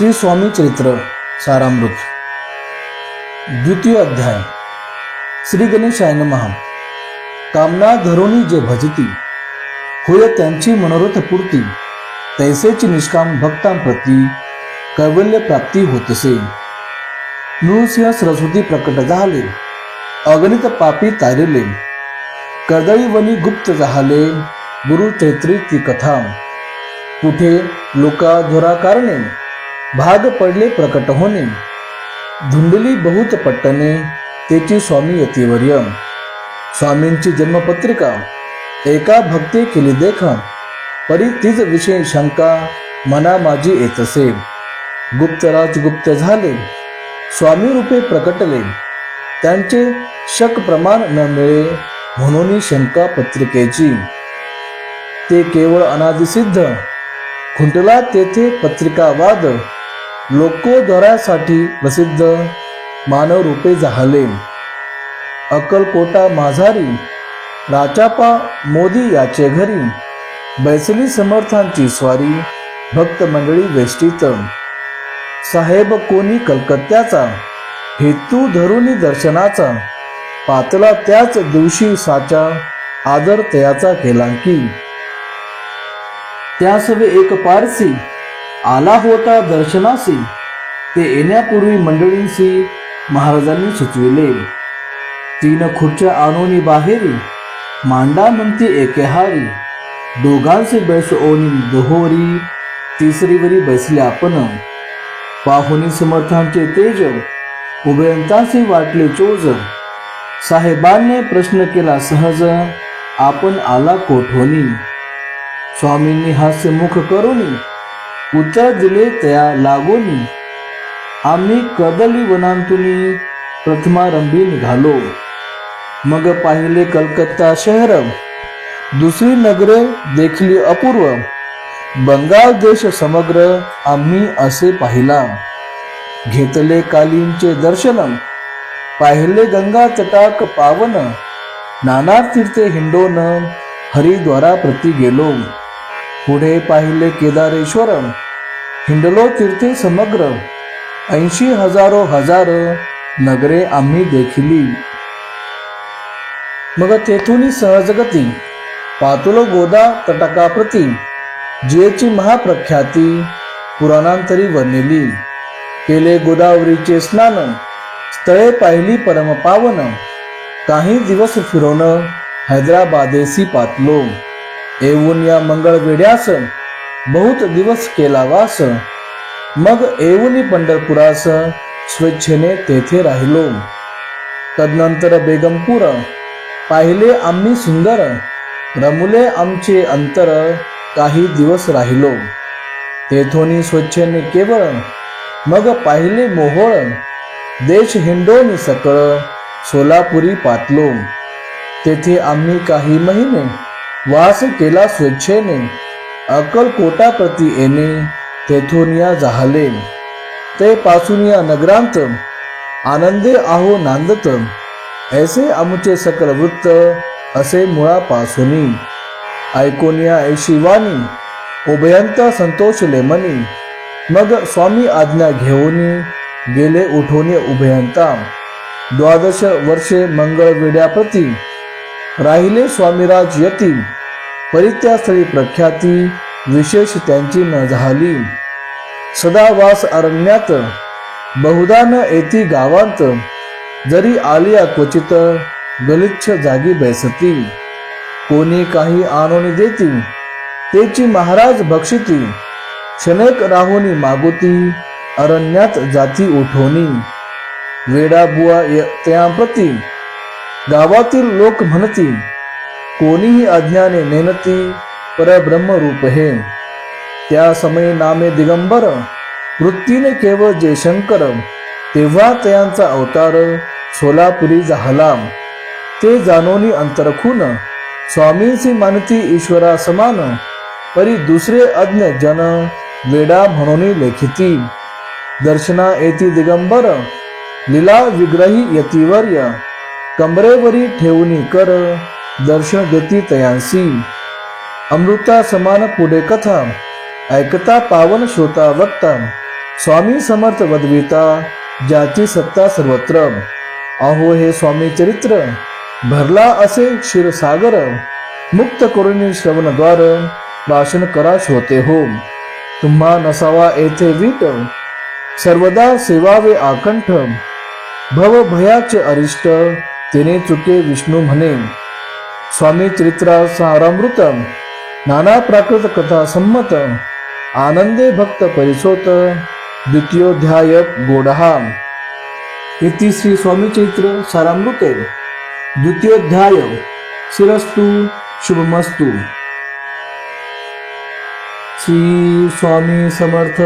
श्री स्वामी चरित्र सारामृत द्वितीय अध्याय श्री गणेशाय महा कामना धरोनी जे भजती होय त्यांची मनोरथ पूर्ती तैसेची निष्काम भक्तांप्रती कैवल्य प्राप्ती होतसे. नृसिंह सरस्वती प्रकट झाले अगणित पापी तारिले कर्दळी गुप्त झाले गुरु चैत्री ती कथा. कुठे लोकाधोरा कारणे भाग पडले प्रकट होणे. धुंडली बहुत पट्टणे तेची स्वामी यतिवर्य स्वामींची जन्मपत्रिका एका भक्ती केली देखा. परी तीच विषय शंका मना माझी येतसे. गुप्त झाले. स्वामी रूपे प्रकटले. त्यांचे शक प्रमाण न मिळे म्हणून शंका पत्रिकेची. ते केवळ अनादिसिद्ध. खुंटला तेथे पत्रिकावाद लोकोदरासाठी प्रसिद्ध मानव रूपे झाले अक्कलकोटा माझारी राचापा मोदी याचे घरी बैसली समर्थांची स्वारी भक्त मंडळी वेष्टीत साहेब कोणी कलकत्त्याचा हेतू धरुणी दर्शनाचा पातला त्याच दिवशी साचा आदर तयाचा केला की त्यासवे एक पारसी आला होता दर्शनासी. ते येण्यापूर्वी मंडळींशी महाराजांनी सुचविले. तीन खुर्च्या आणोनी बाहेरी मांडा म्हणती एकेहारी दोघांचे बैस ओनी दोहोरी तिसरीवरी बैसले आपण. पाहुनी समर्थांचे तेज उभयंताचे वाटले चोज. साहेबांनी प्रश्न केला सहज आपण आला कोठोनी? स्वामींनी हास्य मुख करुनी उत्तर दिले तया लागोनी. आम्ही कदली वनांतून प्रथमारंभी निघालो मग पाहिले कलकत्ता शहर. दुसरी नगरे देखली अपूर्व. बंगाल देश समग्र आम्ही असे पाहिला. घेतले कालींचे दर्शन. पाहिले गंगा तटाक पावन. नाना तीर्थे हिंडोन हरिद्वारा प्रति गेलो. पुढे पाहिले केदारेश्वर हिंडलो तीर्थे समग्र ऐंशी हजारो हजार नगरे आम्ही देखिली. मग तेथून सहजगती पातुलो गोदा तटकाप्रती जियेची महाप्रख्याती पुराणांतरी वर्णिली. केले गोदावरीचे स्नान स्थळे पाहिली परमपावन काही दिवस फिरवणं हैदराबादेसी पातलो. येऊन या मंगळ वेड्यास बहुत दिवस केला वास मग येऊन पंढरपुरास स्वेच्छेने तेथे राहिलो. तदनंतर बेगमपूर पाहिले आम्ही सुंदर रमुले आमचे अंतर काही दिवस राहिलो. तेथोनी स्वच्छेने केवळ मग पाहिले मोहोळ देश हिंडोनी सकळ सोलापुरी पातलो. तेथे आम्ही काही महिने वास केला स्वेच्छेने. अक्कलकोटाप्रती येणे तेथून या झाले ते पासून या नगरांत. आनंदे आहो नांदत. ऐसे आमचे सकल वृत्त असे मुळापासूनी ऐकून या ऐशी उभयंत संतोषले मनी. मग स्वामी आज्ञा घेऊन गेले उठून उभयंता. द्वादश वर्षे मंगळ राहिले स्वामीराज यती परित्यास्थळी प्रख्याती विशेष त्यांची न झाली. सदावास अरण्यात बहुधा न येती गावांत जरी आलिया क्वचित गलिच्छ जागी बैसती. कोणी काही आणून देती तेची महाराज बक्षिती. क्षणेक राहुनी मागुती अरण्यात जाती उठवणी वेडाबुवा त्याप्रती गावातील लोक म्हणती कोणीही अज्ञाने नेनती परब्रह्म रूप हे त्या समय नामे दिगंबर वृत्तीने केवळ जे शंकर तेव्हा त्यांचा अवतार सोलापुरी झाला. ते जाणवनी अंतरखून स्वामींची मानती ईश्वरा समान परी दुसरे अज्ञ जन वेडा म्हणून लेखिती. दर्शना येती दिगंबर लीला विग्रही यतिवर्य. कमरेवरी ठेवणी कर दर्शन देती तयांसी. अमृता समान पुढे कथा ऐकता पावन श्रोता वक्ता. स्वामी समर्थ वदविता ज्याची सत्ता सर्वत्र. अहो हे स्वामी चरित्र भरला असे क्षीरसागर. मुक्त करुणी श्रवणद्वार भाषण करा श्रोते हो. तुम्हा नसावा येथे वीट. सर्वदा सेवावे आकंठ. भव भयाचे अरिष्ट तेने चुके विष्णू म्हणे स्वामी चरित्रा सारामृत नाना प्राकृत कथा संमत आनंदे भक्त परिसोत द्वितीयोध्याय गोडहा. इति श्री स्वामी चरित्र सारामृते द्वितीयोध्याय शिरस्तु शुभमस्तु। श्री स्वामी समर्थ।